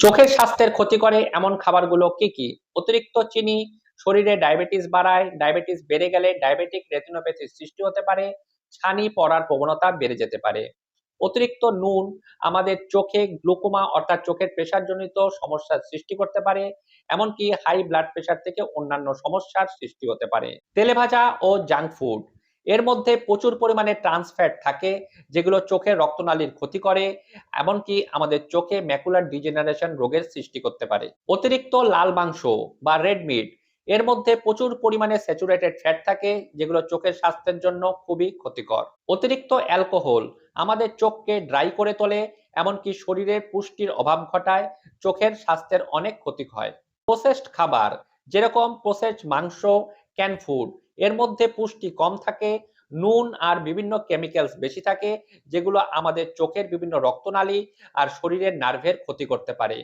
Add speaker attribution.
Speaker 1: চোখের স্বাস্থ্যের ক্ষতি করে এমন খাবারগুলো কি কি? অতিরিক্ত চিনি, শরীরে ডায়াবেটিস বাড়ায়, ডায়াবেটিস বেড়ে গেলে ডায়াবেটিক রেটিনোপ্যাথির সৃষ্টি হতে পারে, ছানি পড়ার প্রবণতা বেড়ে যেতে পারে। অতিরিক্ত নুন আমাদের চোখে গ্লুকোমা অর্থাৎ চোখের প্রেশারজনিত সমস্যার সৃষ্টি করতে পারে, এমনকি হাই ব্লাড প্রেশার থেকে অন্যান্য সমস্যার সৃষ্টি হতে পারে। তেলেভাজা ও জাঙ্ক ফুড। এর মধ্যে প্রচুর পরিমাণে ট্রান্সফ্যাট থাকে, যেগুলো চোখের রক্তনালীর ক্ষতি করে, এমনকি আমাদের চোখে ম্যাকুলার ডিজেনারেশন রোগের সৃষ্টি করতে পারে। অতিরিক্ত লাল মাংস বা রেড মিট এর মধ্যে প্রচুর পরিমাণে স্যাচুরেটেড ফ্যাট থাকে, যেগুলো চোখের স্বাস্থ্যের জন্য খুবই ক্ষতিকর। অতিরিক্ত অ্যালকোহল আমাদের চোখকে ড্রাই করে তোলে, এমনকি শরীরের পুষ্টির অভাব ঘটায়, চোখের স্বাস্থ্যের অনেক ক্ষতি হয়। প্রসেসড খাবার, যেরকম প্রসেসড মাংস ক্যান ফুড এর মধ্যে পুষ্টি কম থাকে, নুন আর বিভিন্ন কেমিক্যালস বেশি থাকে, যেগুলো আমাদের চোখের বিভিন্ন রক্তনালী আর শরীরের নার্ভের ক্ষতি করতে পারে।